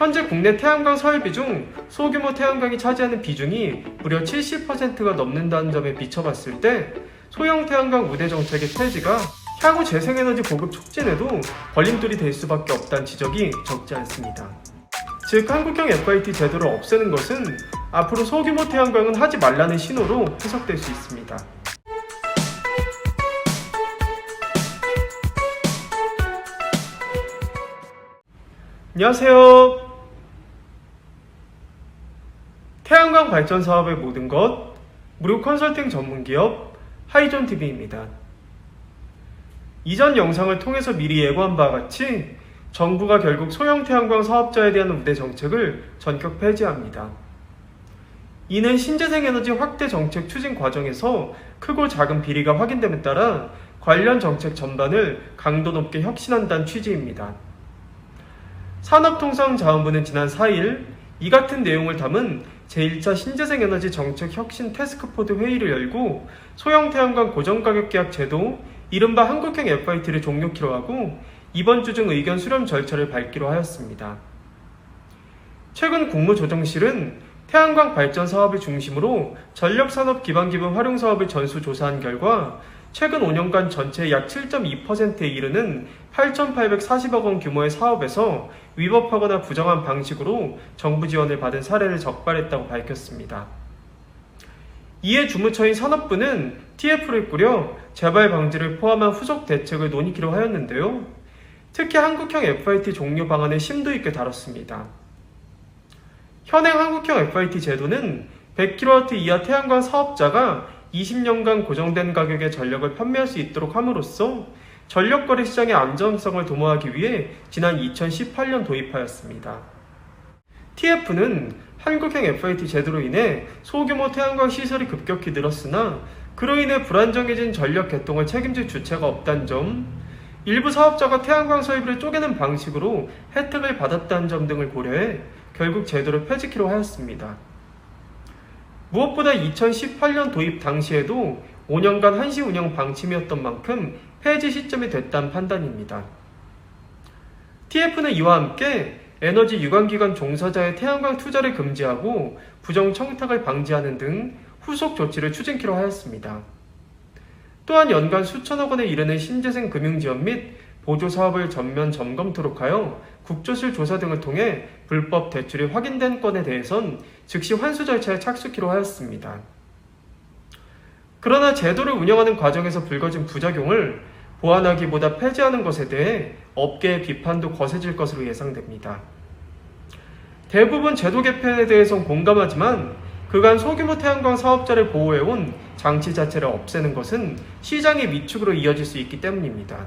현재 국내 태양광 설비 중 소규모 태양광이 차지하는 비중이 무려 70%가 넘는다는 점에 비춰봤을 때 소형 태양광 우대 정책의 폐지가 향후 재생에너지 보급 촉진에도 걸림돌이 될 수밖에 없다는 지적이 적지 않습니다. 즉 한국형 FIT 제도를 없애는 것은 앞으로 소규모 태양광은 하지 말라는 신호로 해석될 수 있습니다. 안녕하세요. 발전 사업의 모든 것 무료 컨설팅 전문 기업 하이존 TV입니다. 이전 영상을 통해서 미리 예고한 바와 같이 정부가 결국 소형 태양광 사업자에 대한 우대 정책을 전격 폐지합니다. 이는 신재생 에너지 확대 정책 추진 과정에서 크고 작은 비리가 확인됨에 따라 관련 정책 전반을 강도 높게 혁신한다는 취지입니다. 산업통상자원부는 지난 4일 이 같은 내용을 담은 제1차 신재생 에너지 정책 혁신 태스크포드 회의를 열고 소형 태양광 고정가격계약 제도 이른바 한국형 FIT를 종료키로 하고 이번 주 중 의견 수렴 절차를 밟기로 하였습니다. 최근 국무조정실은 태양광 발전 사업을 중심으로 전력산업 기반 기반 활용 사업을 전수 조사한 결과 최근 5년간 전체의 약 7.2%에 이르는 8,840억 원 규모의 사업에서 위법하거나 부정한 방식으로 정부 지원을 받은 사례를 적발했다고 밝혔습니다. 이에 주무처인 산업부는 TF를 꾸려 재발 방지를 포함한 후속 대책을 논의키로 하였는데요. 특히 한국형 FIT 종료 방안을 심도 있게 다뤘습니다. 현행 한국형 FIT 제도는 100kW 이하 태양광 사업자가 20년간 고정된 가격의 전력을 판매할 수 있도록 함으로써 전력거래 시장의 안정성을 도모하기 위해 지난 2018년 도입하였습니다. TF는 한국형 FIT 제도로 인해 소규모 태양광 시설이 급격히 늘었으나 그로 인해 불안정해진 전력 개통을 책임질 주체가 없다는 점, 일부 사업자가 태양광 설비를 쪼개는 방식으로 혜택을 받았다는 점 등을 고려해 결국 제도를 폐지키로 하였습니다. 무엇보다 2018년 도입 당시에도 5년간 한시 운영 방침이었던 만큼 폐지 시점이 됐다는 판단입니다. TF는 이와 함께 에너지 유관기관 종사자의 태양광 투자를 금지하고 부정 청탁을 방지하는 등 후속 조치를 추진키로 하였습니다. 또한 연간 수천억 원에 이르는 신재생 금융 지원 및 보조 사업을 전면 점검토록 하여 국조실 조사 등을 통해 불법 대출이 확인된 건에 대해선 즉시 환수 절차에 착수키로 하였습니다. 그러나 제도를 운영하는 과정에서 불거진 부작용을 보완하기보다 폐지하는 것에 대해 업계의 비판도 거세질 것으로 예상됩니다. 대부분 제도 개편에 대해선 공감하지만 그간 소규모 태양광 사업자를 보호해온 장치 자체를 없애는 것은 시장의 위축으로 이어질 수 있기 때문입니다.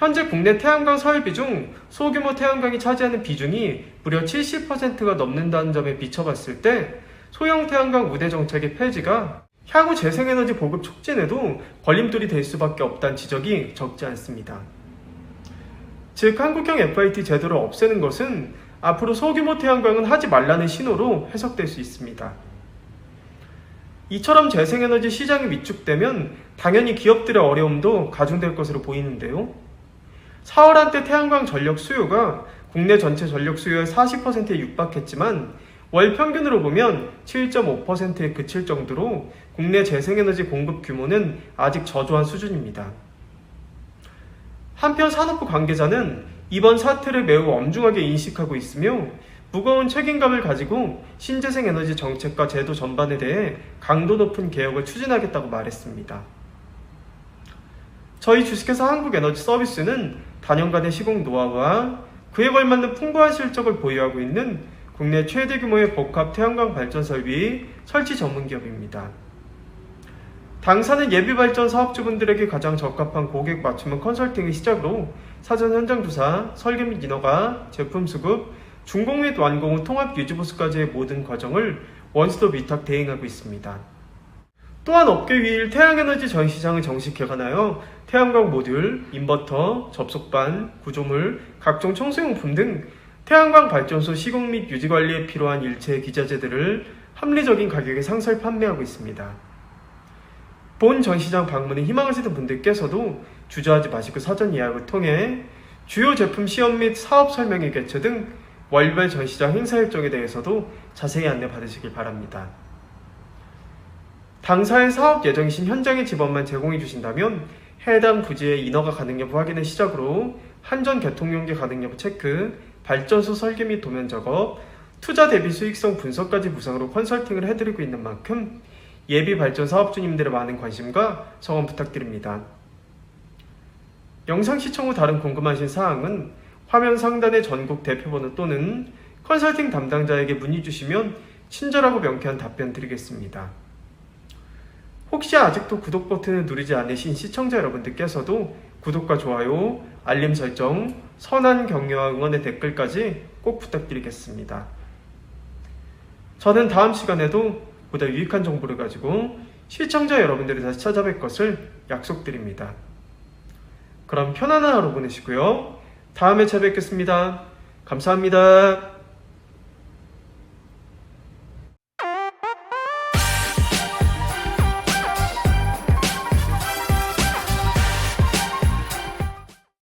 현재 국내 태양광 설비 중 소규모 태양광이 차지하는 비중이 무려 70%가 넘는다는 점에 비춰봤을 때 소형 태양광 우대 정책의 폐지가 향후 재생에너지 보급 촉진에도 걸림돌이 될 수밖에 없다는 지적이 적지 않습니다. 즉 한국형 FIT 제도를 없애는 것은 앞으로 소규모 태양광은 하지 말라는 신호로 해석될 수 있습니다. 이처럼 재생에너지 시장이 위축되면 당연히 기업들의 어려움도 가중될 것으로 보이는데요. 4월 한때 태양광 전력 수요가 국내 전체 전력 수요의 40%에 육박했지만 월 평균으로 보면 7.5%에 그칠 정도로 국내 재생에너지 공급 규모는 아직 저조한 수준입니다. 한편 산업부 관계자는 이번 사태를 매우 엄중하게 인식하고 있으며 무거운 책임감을 가지고 신재생 에너지 정책과 제도 전반에 대해 강도 높은 개혁을 추진하겠다고 말했습니다. 저희 주식회사 한국에너지 서비스는 단연간의 시공 노하우와 그에 걸맞는 풍부한 실적을 보유하고 있는 국내 최대 규모의 복합 태양광 발전 설비 설치 전문 기업입니다. 당사는 예비 발전 사업주분들에게 가장 적합한 고객 맞춤형 컨설팅을 시작으로 사전 현장 조사, 설계 및 인허가, 제품 수급, 준공 및 완공 후 통합 유지 보수까지의 모든 과정을 원스톱 위탁 대행하고 있습니다. 또한 업계 위일 태양에너지 전 시장을 정식 개관하여 태양광 모듈, 인버터, 접속반, 구조물, 각종 청소용품 등 태양광 발전소 시공 및 유지 관리에 필요한 일체 기자재들을 합리적인 가격에 상설 판매하고 있습니다. 본 전시장 방문에 희망하시는 분들께서도 주저하지 마시고 사전 예약을 통해 주요 제품 시험 및 사업 설명회 개최 등 월별 전시장 행사 일정에 대해서도 자세히 안내 받으시길 바랍니다. 당사의 사업 예정이신 현장의 지번만 제공해 주신다면 해당 부지의 인허가 가능 여부 확인을 시작으로 한전 교통용기 가능 여부 체크, 발전소 설계 및 도면 작업, 투자 대비 수익성 분석까지 무상으로 컨설팅을 해드리고 있는 만큼 예비 발전 사업주님들의 많은 관심과 성원 부탁드립니다. 영상 시청 후 다른 궁금하신 사항은 화면 상단의 전국 대표번호 또는 컨설팅 담당자에게 문의 주시면 친절하고 명쾌한 답변 드리겠습니다. 혹시 아직도 구독 버튼을 누르지 않으신 시청자 여러분들께서도 구독과 좋아요, 알림 설정, 선한 격려와 응원의 댓글까지 꼭 부탁드리겠습니다. 저는 다음 시간에도 보다 유익한 정보를 가지고 시청자 여러분들이 다시 찾아뵐 것을 약속드립니다. 그럼 편안한 하루 보내시고요. 다음에 찾아뵙겠습니다. 감사합니다.